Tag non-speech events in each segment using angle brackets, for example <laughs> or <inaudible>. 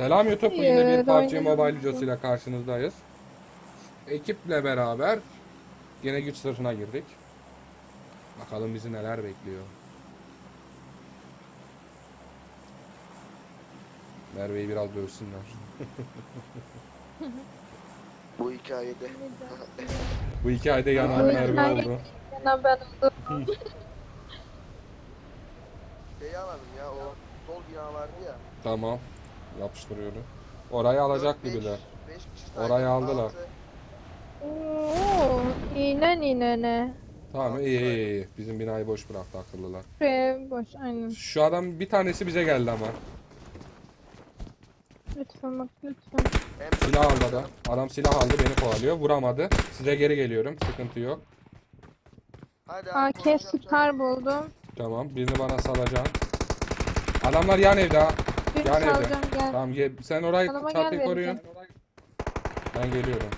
Selam YouTube. Yine bir PUBG. Mobile videosuyla karşınızdayız. Ekiple beraber yine güç sırtına girdik. Bakalım bizi neler bekliyor. Merve'yi biraz dövsünler. <laughs> Bu hikayede. Bu hikayede yanan Merve oldu. Yana ben oldum. <laughs> Şeyi alalım ya o sol bina vardı ya. Tamam. Yapıştırıyorum. Orayı alacak Dört, gibiler. beş kişi Orayı aldılar. altı. Oo, iğne iğnene. Tamam iyi iyi iyi. Bizim binayı boş bıraktı akıllılar. Şuraya boş aynen. Şu adam bir tanesi bize geldi ama. Lütfen bak lütfen. Silah aldı adam. Adam silah aldı beni kovalıyor. Vuramadı. Size geri geliyorum. Sıkıntı yok. Hadi AK konuşacağım Scar buldum. Tamam. Birini bana salacaksın. Adamlar yan evde ha. Evde. salacağım gel. Tamam gel. Sen orayı gel çatıyı koruyun. Ben geliyorum.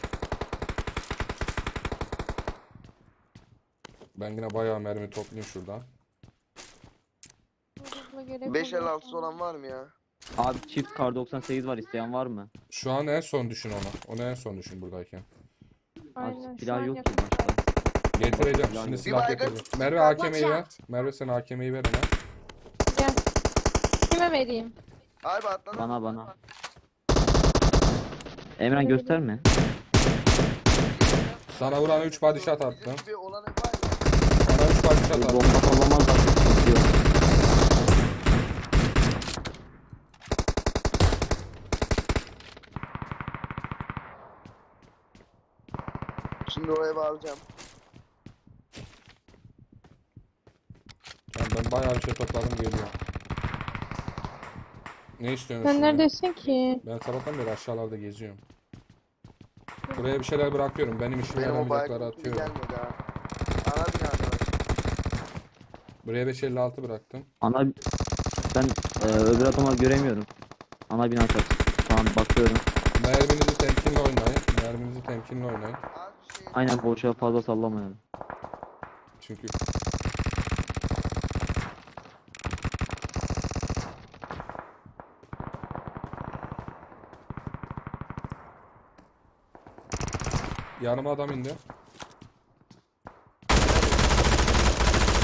Ben yine bayağı mermi toplayayım şuradan. Hızlı gerek 5 el altısı olan var mı ya? Abi çift kar 98 var isteyen var mı? Şu an en son düşün onu. Onu en son düşün buradayken. Aynen Abi silah yok ki başka. Getireceğim. Şimdi silah getireceğim. Merve AKM'yi ver. Merve sen AKM'yi ver hemen. Gel. Kime vereyim? Abi atladı. Bana bana. Emren gösterme. Sana vuran 3 body shot attım. Var ya. Sana 3 body shot attım. Bomba sallamaz da. Şimdi o evi alacağım. Yani ben bayağı bir şey topladım geliyor. Ne istiyorsun Sen neredesin ki? Ben sabahtan beri aşağılarda geziyorum. Buraya bir şeyler bırakıyorum. Benim işime Benim o yaramayacakları atıyorum. gelmedi ha. Ana binada var. Buraya 556 bıraktım. Ana ben e, öbür adama göremiyorum. Ana bina çat. Tamam bakıyorum. Merminizi temkinli oynayın. Merminizi temkinli oynayın. Abi şey. Aynen boşa fazla sallamayalım. Çünkü Yanıma adam indi.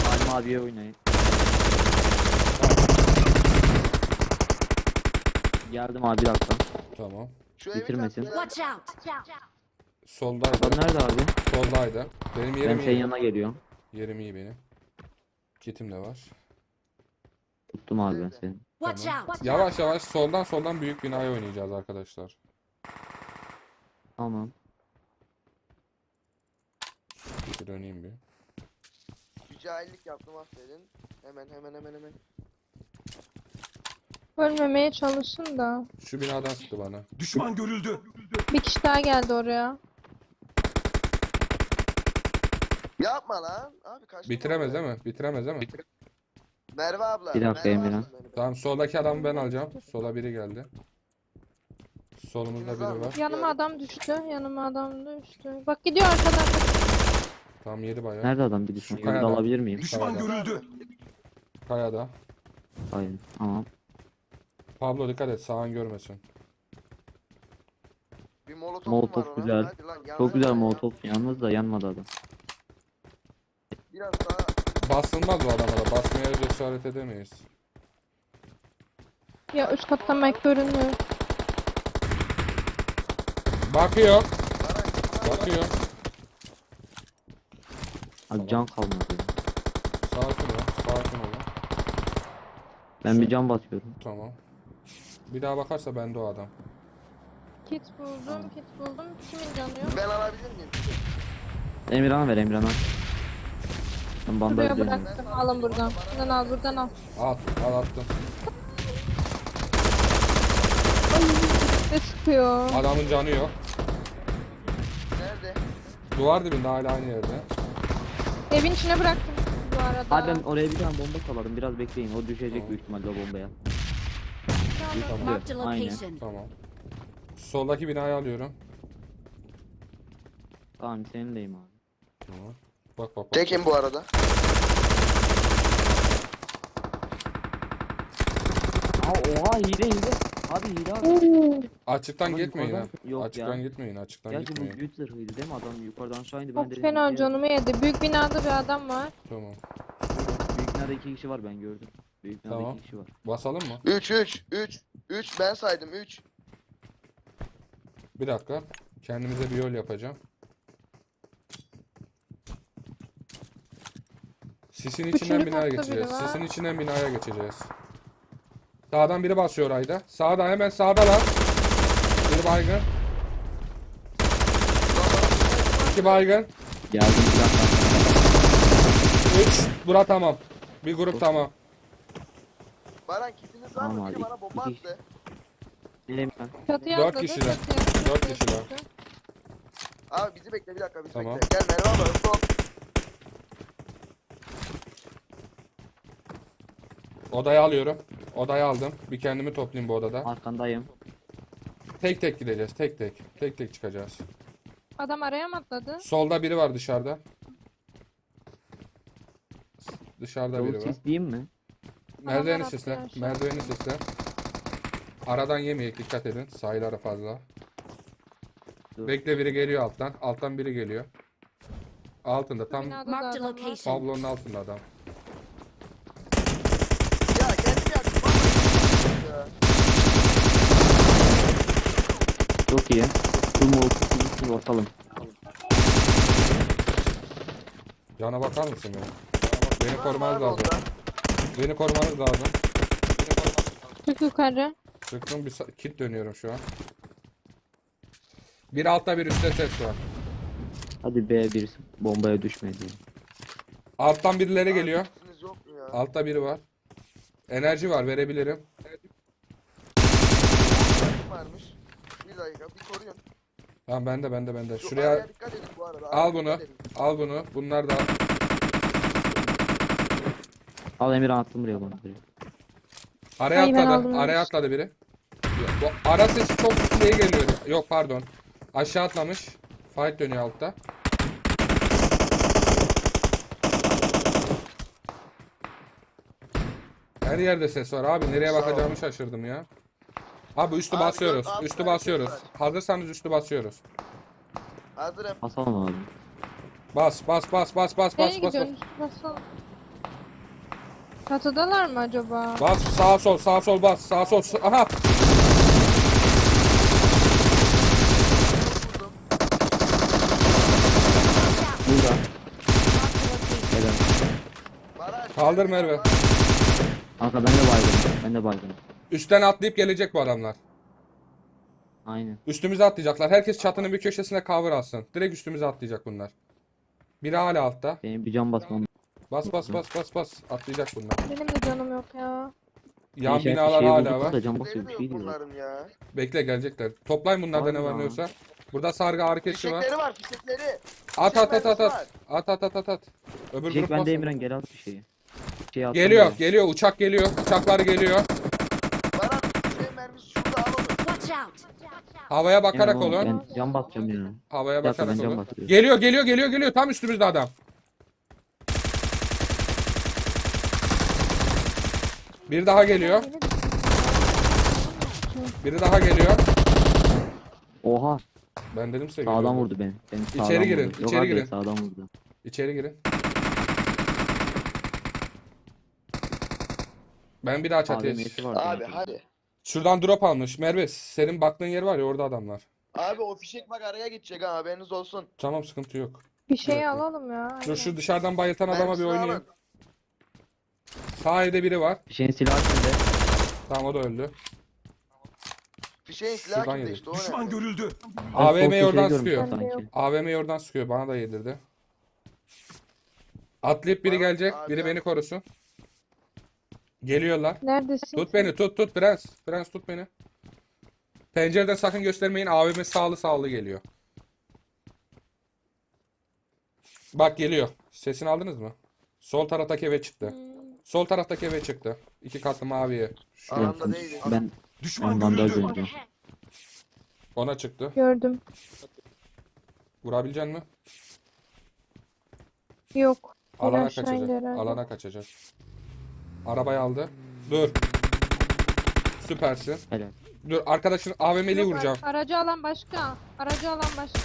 Halim abiye oynayın. Geldim abi bir dakika. Tamam. Şu evi Bitirmesin. Watch out! Soldaydı. Adam nerede abi? Soldaydı. Benim Ben yerim senin iyi. yanına geliyorum. Yerim iyi benim. Kitim de var. Tuttum abi ben seni. Watch Tamam. out! Yavaş yavaş soldan soldan büyük binaya oynayacağız arkadaşlar. Tamam. Bir döneyim bir. Bir cahillik yaptım affedin. Hemen hemen hemen hemen. Ölmemeye çalışın da. Şu binadan sıktı bana. Düşman görüldü. Bir kişi daha geldi oraya. Yapma lan. Abi kaçtım Bitiremez değil mi? Bitiremez değil mi? Merve abla. Bir dakika Merve Emirhan. abla beni. Tamam soldaki adamı ben alacağım. Sola biri geldi. Solumuzda biri var. Yanıma adam düştü. Yanıma adam düştü. Bak gidiyor arkadan. Tamam yedi bayağı. Nerede adam bir? Şu da kayada. alabilir miyim? Düşman Tamam. görüldü. Kayada. Hayır. Tamam. Pablo dikkat et sağın görmesin. Bir molotofum Molotof var ona. güzel. Hadi lan, Çok yanına güzel ya. molotof yalnız da yanmadı adam. Biraz daha Basılmaz bu adama da. Basmaya cesaret edemeyiz. Ya üst kattan Mike görünüyor. Bakıyor. Bakıyor. Abi can kalmadı. Sakin ol. Sakin ol. Ben bir can basıyorum. Tamam. Bir daha bakarsa bende o adam. Kit buldum, kit buldum. Kimin canı yok? Ben alabilir miyim? Emirhan'a ver Emirhan'a. Ben bandaj Buraya bıraktım. Alın buradan. Buradan al, buradan al. Al. Al attım. Ne sıkıyor? Adamın canı yok. Nerede? Duvar dibinde hala aynı yerde. Evin içine bıraktım bu arada. Abi ben oraya bir tane bomba salarım. Biraz bekleyin. O düşecek Tamam. büyük ihtimalle o bombaya. Tamam. Marked a Aynen. location. Tamam. Soldaki binayı alıyorum. Tamam seninleyim abi. Tamam. Bak bak bak. Tekim bu arada. Aa oha hile hile. Abi hile abi. Açıktan Adam gitmeyin ha. yukarıdan- Yok Açıktan ya. gitmeyin. Açıktan Gerçi bu gitmeyin. zırhıydı değil mi? Adam yukarıdan aşağı indi. Ben Çok direkt fena canımı yedi. Büyük binada bir adam var. Tamam. Büyük binada iki kişi var ben gördüm. Büyük binada Tamam. iki kişi var. Basalım mı? 3 3 3 3 ben saydım 3. Bir dakika. Kendimize bir yol yapacağım. Sisin içinden binaya katta biri geçeceğiz. var. Sisin içinden binaya geçeceğiz. Sağdan biri basıyor ayda. Sağda hemen sağdalar. Bir baygın. iki baygın. Geldim. Üç. Bura tamam. Bir grup tamam. Baran kitiniz var Tamam mı? abi, bana bomba iki- attı. Çatıya Dört atladı. kişiler. çatıya, Dört çatıya kişiler. atladı. Abi bizi bekle bir dakika bizi Tamam. bekle. Gel Merve abla hızlı ol. Odayı alıyorum. Odayı aldım. Bir kendimi toplayayım bu odada. Arkandayım. Tek tek gideceğiz. Tek tek. Tek tek çıkacağız. Adam araya mı atladı? Solda biri var dışarıda. Dışarıda biri var. sisleyeyim mi? Merdiveni Adamlar atlıyor aşağı. Merdiveni sisle. Aradan yemeyek dikkat edin. Sayıları fazla. Dur. Bekle biri geliyor alttan. Alttan biri geliyor. Altında tam Binada da Marked a adam var. location. tablonun altında adam. Ya kendimi yaktım. vallahi ya. Çok iyi. Full molotof gitsin bakalım. Cana bakar mısın benim? Beni korumanız lazım. Beni korumanız lazım. Çık yukarı. Çıktım bir kit dönüyorum şu an. Bir altta bir üstte ses var. Hadi B bir bombaya düşmedi. Alttan birileri geliyor. ya? Altta biri var. Enerji var verebilirim. Kitiniz varmış. Dakika bir koruyun. Tamam bende bende bende. Şu Şuraya araya dikkat edin bu arada. al araya bunu. dikkat edin. Al bunu. Bunlar da al. Al Emirhan attım buraya bana. buraya. Araya Ay, ben atladı. aldım Araya atladı biri. Bu ara sesi çok şey geliyor. Yok pardon. Aşağı atlamış. Fight dönüyor altta. Her yerde ses var abi. Nereye Sağ ol. bakacağımı şaşırdım ya. Abi üstü Abi, basıyoruz. altı Üstü tane basıyoruz. ses Hazırsanız üstü basıyoruz. Hazırım. Basalım abi. Bas bas bas bas bas Nereye bas bas. bas. gidiyorsun? Basalım. Çatıdalar mı acaba? Bas sağa sol sağa sol bas sağa sol. Aha. Burada. Helal. Kaldır Merve. Kanka ben de baygınım. Ben de baygınım. Üstten atlayıp gelecek bu adamlar. Aynen. Üstümüze atlayacaklar. Herkes çatının bir köşesine cover alsın. Direkt üstümüze atlayacak bunlar. Biri hala altta. Benim bir can basmam. Bas bas bas bas bas. Atlayacak bunlar. Benim de canım yok ya. Yan Şey- binalar şey hala bulduk var. Da can basıyor de bir yok şey ya. Bekle gelecekler. Toplayın bunlarda ne Var ne yoksa. Burada sargı hareketçi var. Fişekleri var fişekleri. At at at at at. At at at at at. Öbür Jack grup ben de basın. Emirhan gel al bir şeyi. Şey Geliyor ya. geliyor uçak geliyor. Uçaklar geliyor. Baran fişeğin mermisi şurada al onu. Watch out! Havaya bakarak Emirhan, olun. Ben can basacağım ya. Havaya Bir dakika, bakarak ben olun. Geliyor geliyor geliyor geliyor. Tam üstümüzde adam. Bir daha geliyor. Biri daha geliyor. Oha. Ben dedim size Sağdan geliyor. vurdu beni. beni İçeri girin, vurdu. Yok içeri abi, girin. Sağdan vurdu. İçeri girin. Ben bir daha çatıya... AVM'si. Abi hadi. Şuradan drop almış. Merve senin baktığın yer var ya orada adamlar. Abi o fişek bak araya gidecek ha haberiniz olsun. Tamam sıkıntı yok. Bir şey Evet. alalım ya. Dur şu dışarıdan bayıltan adama bir Mermisini oynayayım. alın. Sağ evde biri var. Bir şeyin silahı sende. Tamam o da öldü. Fişeğin silahı Şuradan kimde yedik. işte o Düşman ne? görüldü. Ben sol köşeyi oradan görmüştüm sıkıyor. Ben sanki. AVM'yi oradan sıkıyor. Bana da yedirdi. Atlayıp biri Bana- gelecek. abi Biri ya. beni korusun. Geliyorlar. Neredesin? Tut beni tut tut prens. Prens tut beni. Pencereden sakın göstermeyin. AVM sağlı sağlı geliyor. Bak geliyor. Sesini aldınız mı? Sol taraftaki eve çıktı. Hmm. Sol taraftaki eve çıktı. İki katlı maviye. Değilim. Ben Düşman ondan da görüldü. ona çıktı. Gördüm. Vurabilecek mi? Yok. Alana indi kaçacak. herhalde. Alana kaçacak. Arabayı aldı. Dur. Süpersin. Helal. Dur arkadaşın AVM'liyi Yok, vuracağım. ar- Aracı alan başka. Aracı alan başka.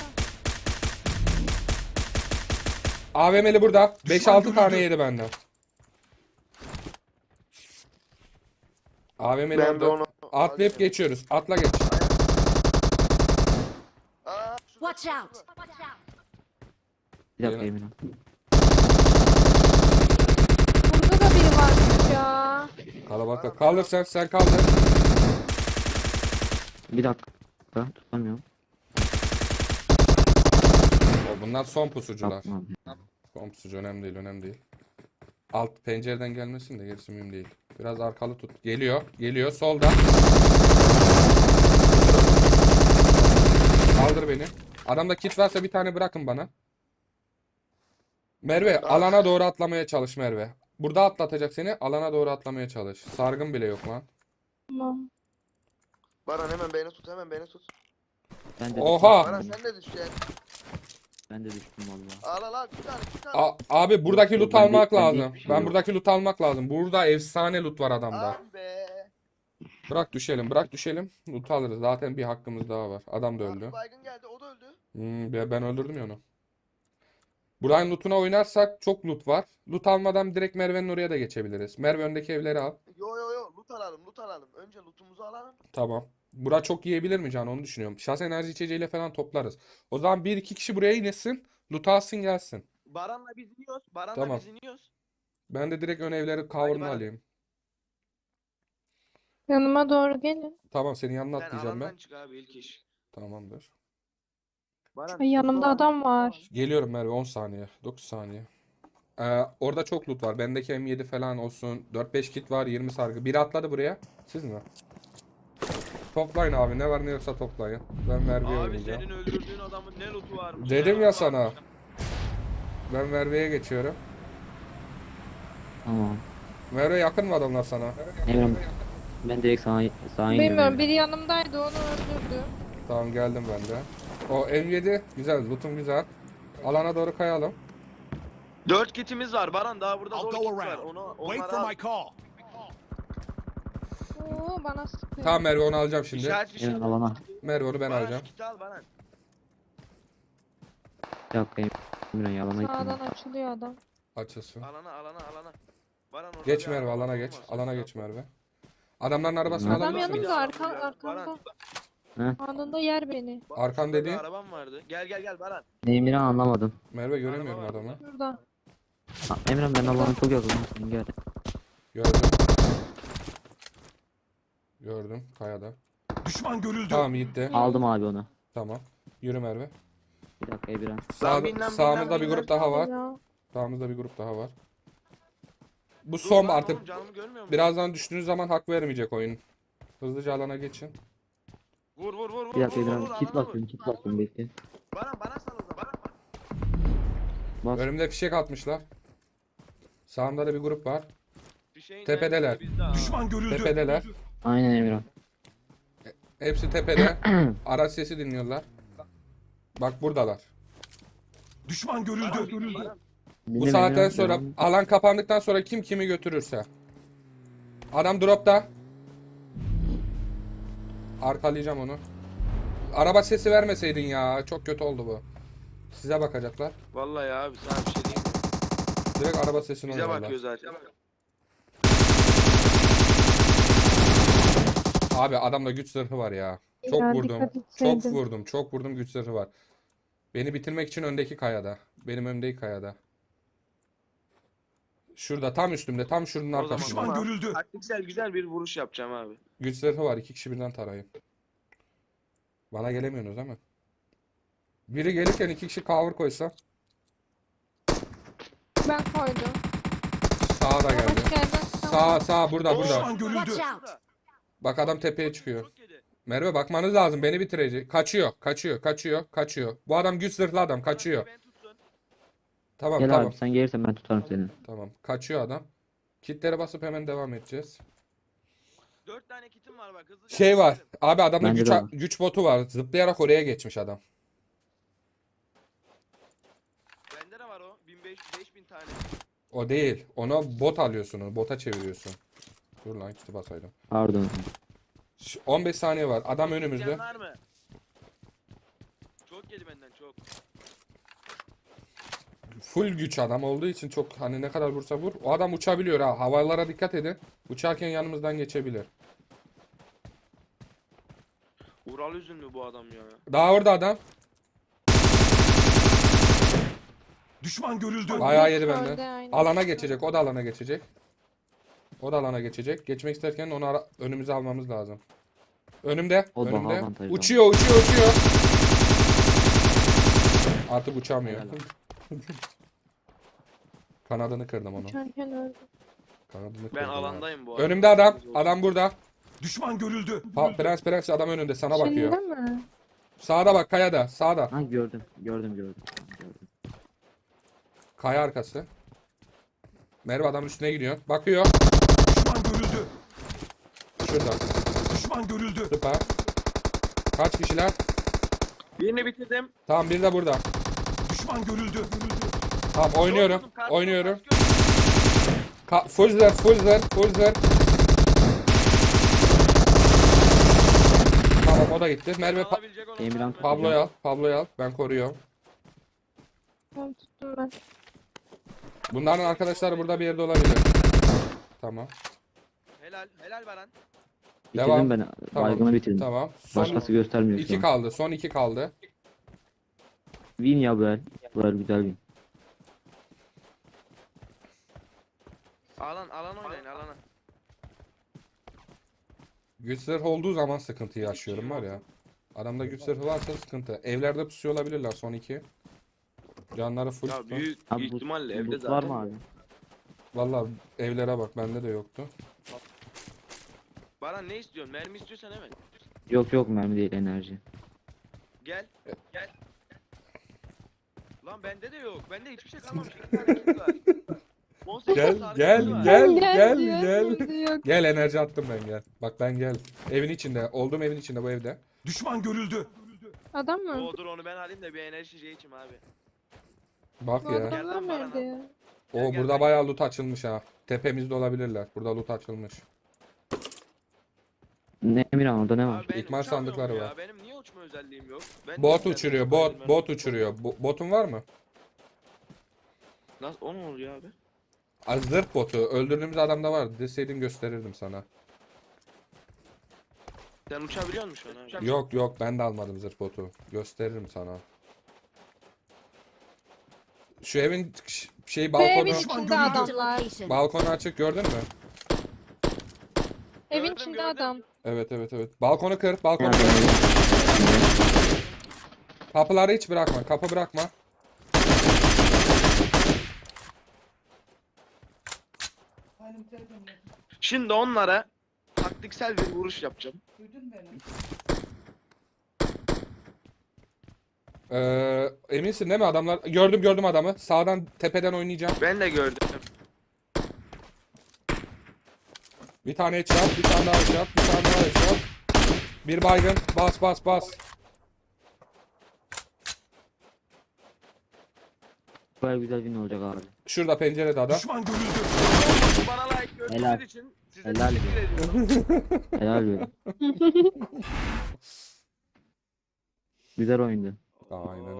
AVM'li burada. 5-6 tane yedi benden. AVM'li Ben de orada. onu Atlayıp geçiyoruz. Atla geç. Aa, şurada, Watch out! Bir dakika Yine. Emirhan. Burada da biri varmış ya. Kalabalık. Kaldır sen. Sen kaldır. Bir dakika. Tutamıyorum. O bunlar son pusucular. Yapma abi. Son pusucu önemli değil. Önemli değil. Alt pencereden gelmesin de gerisi mühim değil. Biraz arkalı tut. Geliyor. Geliyor. Solda. Kaldır beni. Adamda kit varsa bir tane bırakın bana. Merve alana doğru atlamaya çalış Merve. Burada atlatacak seni. Alana doğru atlamaya çalış. Sargın bile yok lan. Tamam. Baran hemen beni tut hemen beni tut. Ben de Oha! Baran sen de düşeceksin. Ben de düştüm valla. Al al al bir tane bir tane. A- abi buradaki loot almak bende lazım. hiçbir şey Ben yok. buradaki loot almak lazım. Burada efsane loot var adamda. Abi be. Bırak düşelim, bırak düşelim. Loot alırız. Zaten bir hakkımız daha var. Adam da Abi öldü. baygın geldi o da öldü. Hmm, ben ben öldürdüm ya onu. Buranın lootuna oynarsak çok loot var. Loot almadan direkt Merve'nin oraya da geçebiliriz. Merve öndeki evleri al. Yo yo yo loot alalım loot alalım. Önce lootumuzu alalım. Tamam. Bura çok yiyebilir mi Can onu düşünüyorum. Şahs enerji içeceğiyle falan toplarız. O zaman bir iki kişi buraya inesin. Loot alsın gelsin. Baran'la biz iniyoruz. Baran'la Tamam. biz iniyoruz. Ben de direkt ön evleri kavurma bana. alayım. Yanıma doğru gelin. Tamam senin yanına Sen atlayacağım ben. alandan çık abi ilk iş. Tamamdır. Baran, Ay, yanımda ol. adam var. Geliyorum Merve 10 saniye. 9 saniye. Ee, orada çok loot var. Bendeki M7 falan olsun. 4-5 kit var. 20 sargı. Biri atladı buraya. Siz mi? Toplayın abi. Ne var ne yoksa toplayın. Ben Merve'ye Abi oynayacağım. senin öldürdüğün adamın ne lootu varmış. Dedim ne ya lootu sana. varmış. Ben Merve'ye geçiyorum. Tamam. Merve yakın mı adamlar sana? Emirhan ben direkt sağa iniyorum. Bilmiyorum biri yanımdaydı onu öldürdü. Tamam geldim ben de. O M7 güzel. Loot'um güzel. Alana doğru kayalım. Dört kitimiz var Baran daha burada I'll go kit var. around. Onu, Wait for my call. Oo bana sıkıyor. Tamam Merve onu alacağım şimdi. İşaret fişi. Alana. Merve onu ben Baran alacağım. şu kiti al Baran. Bir dakika Emirhan yalana Sağdan gittim. açılıyor adam. Açılsın. Alana alana alana. Baran orada Geç bir Merve alana geç. olmaz. Alana geç Merve. Adamların arabasını Adam Adam alabilir miyiz? yanımda arka, Baran. Anında yer beni. Bak, şurada bir dediğin? arabam vardı. Gel gel gel Baran. Emirhan anlamadım. Merve göremiyorum Araba var adamı. Şurada. Ha, Emirhan ben alana çok yakınım. Sen gel. Gördüm. Gördüm kayada. Düşman görüldü. Tamam gitti. Aldım abi onu. Tamam. Yürü Merve. Bir dakika Emirhan. Sağ, sağımızda bir grup daha var. Ya. Sağımızda bir grup daha var. Bu Dur son lan artık oğlum, canımı görmüyor musun? birazdan düştüğünüz zaman hak vermeyecek oyun. Hızlıca alana geçin. Vur vur vur vur Bir dakika vur vur vur Emirhan. Kit vur. basıyorum. Kit basıyorum bekle. Bana sal o zaman. Baran. Bas. Önümde fişek atmışlar. Sağımda da bir grup var. Fişeğin Tepedeler. mermisi bizde ha. Düşman görüldü. Tepedeler. Aynen Emirhan. Hepsi tepede. <clears throat> Araç sesi dinliyorlar. Bak buradalar. Düşman görüldü. Bu Dinle saatten Emirhan, sonra devam. alan kapandıktan sonra kim kimi götürürse. Adam dropta. Arkalayacağım onu. Araba sesi vermeseydin ya. Çok kötü oldu bu. Size bakacaklar. Vallahi abi sana bir şey diyeyim. Direkt araba sesini Bize oynuyorlar. bakıyor zaten. Abi adamda güç zırhı var ya. Çok Ya, vurdum. dikkat Çok vurdum. Çok vurdum güç zırhı var. Beni bitirmek için öndeki kayada. Benim öndeki kayada. Şurada tam üstümde. Tam şunun O arkasında. Düşman Tamam. görüldü. Taktiksel güzel bir vuruş yapacağım abi. Güç zırhı var. iki kişi birden tarayın. Bana gelemiyorsunuz değil mi? Biri gelirken iki kişi cover koysa. Ben koydum. Sağa da geldi. Hoş geldin. Sağ sağ burada burada. Düşman görüldü. Watch out! Bak adam tepeye çıkıyor. Çok yedi. Merve bakmanız lazım. Beni bitirecek. Kaçıyor. Kaçıyor. Kaçıyor. Kaçıyor. Bu adam güç zırhlı adam. Kaçıyor. Ben. Tamam Gel tamam. abi sen gelirsen ben tutarım seni. Tamam. Kaçıyor adam. Kitlere basıp hemen devam edeceğiz. Dört tane kitim var bak hızlıca. Şey var. Abi adamda Bende güç, de var. güç botu var. Zıplayarak oraya geçmiş adam. Bende de var o. 1500 5000 tane. O değil. Ona bot alıyorsun. Onu bota çeviriyorsun. Dur lan kiti basaydım. Pardon. Ş- 15 saniye var. Adam önümüzde. Var mı? Çok yedi benden. Full güç adam olduğu için çok hani ne kadar vursa vur. O adam uçabiliyor ha. Havalara dikkat edin. Uçarken yanımızdan geçebilir. Ural üzünlü bu adam ya. Daha orada adam. Düşman görüldü. Bayağı yedi Öldü, benden. aynen. Alana geçecek. O da alana geçecek. O da alana geçecek. Geçmek isterken onu ara- önümüze almamız lazım. Önümde. O daha önümde. avantajlı. Uçuyor, uçuyor, uçuyor. Artık uçamıyor. Helal <laughs> Kanadını kırdım onu. Uçarken öldü. Kanadını Ben kırdım abi. alandayım bu arada. Önümde adam. Adam burada. Düşman görüldü. Pa prens prens adam önünde sana bakıyor. Şimdi mi? Sağda bak kayada. Sağda. Ha gördüm. Gördüm gördüm. gördüm. Kaya arkası. Merve adamın üstüne gidiyor. Bakıyor. Düşman görüldü. Şurada. Düşman görüldü. Süper. Kaç kişiler? Birini bitirdim. Tamam bir de burada. Düşman görüldü. Tamam oynuyorum. Karşıma Oynuyorum. Ka full zer, full zer, full zer. Tamam o da gitti. Merve Pa- Alabilecek olan Emirhan var mı? Pa- Pablo'yu al. Pablo'yu al. Ben koruyorum. Tamam tuttum ben. Bunların arkadaşları burada bir yerde olabilir. Tamam. Helal, helal Baran. Bitirdim Devam. ben. Tamam. Baygını bitirdim. Tamam. Son Başkası göstermiyor şu iki an. kaldı. Son iki kaldı. Win ya bu el. Bu el güzel win. Alan, alan oynayın alana. Güç zırhı olduğu zaman sıkıntı yaşıyorum var ya. Adamda güç zırhı varsa sıkıntı. Evlerde pusuyor olabilirler son iki. Canları full. Ya tutun. büyük Abi bu- ihtimalle evde Loot zaten. var mı abi? Vallahi evlere bak bende de yoktu. Baran ne istiyorsun? Mermi istiyorsan hemen. Yok yok mermi değil enerji. Gel, gel. Lan bende de yok. Bende hiçbir şey kalmamış. İki tane kill var. 18 Gel gel gel gel gel. Gel enerji attım ben gel. Bak ben gel. Evin içinde. Olduğum evin içinde bu evde. Düşman görüldü. Adam mı? Oo, dur onu ben alayım da bir enerji şey içeyim abi. Bak Bu ya. Gel adamlar bana. nerede ya? O gel, burada gel. bayağı loot açılmış ha. Tepemizde olabilirler. Burada loot açılmış. Ne Emirhan orada ne var? Abi ben İkmal uçamıyorum sandıkları ya. var. Benim niye uçma özelliğim yok? Ben Bot niye uçuruyor. Bot bot uçuruyor. Bo- botun var mı? Nasıl o ne oluyor abi? Zırh botu. Öldürdüğümüz adamda var. Deseydim gösterirdim sana. Sen uçabiliyor musun şu an abi? Yok yok ben de almadım zırh botu. Gösteririm sana. Şu evin şey Şu evin balkonu içinde adamlar. balkonu açık gördün mü? Evin içinde gördüm. adam. Evet evet evet. Balkonu kır, balkonu kır. Kapıları hiç bırakma. Kapı bırakma. Şimdi onlara taktiksel bir vuruş yapacağım. Ee, eminsin değil mi adamlar? Gördüm gördüm adamı. Sağdan tepeden oynayacağım. Ben de gördüm. Bir tane headshot, bir tane daha headshot, bir tane daha headshot. Bir baygın. Bas bas bas. El güzel win olacak abi. Şurada pencerede adam. Düşman görüldü. Bana like gördüğünüz için size Helal. teşekkür ediyorum. <laughs> <laughs> Helal be. <laughs> güzel oyundu. Aynen öyle.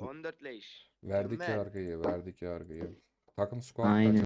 Oo, 14 leş. Verdik Mükemmel. yargıyı, verdik yargıyı. Takım squad Aynen.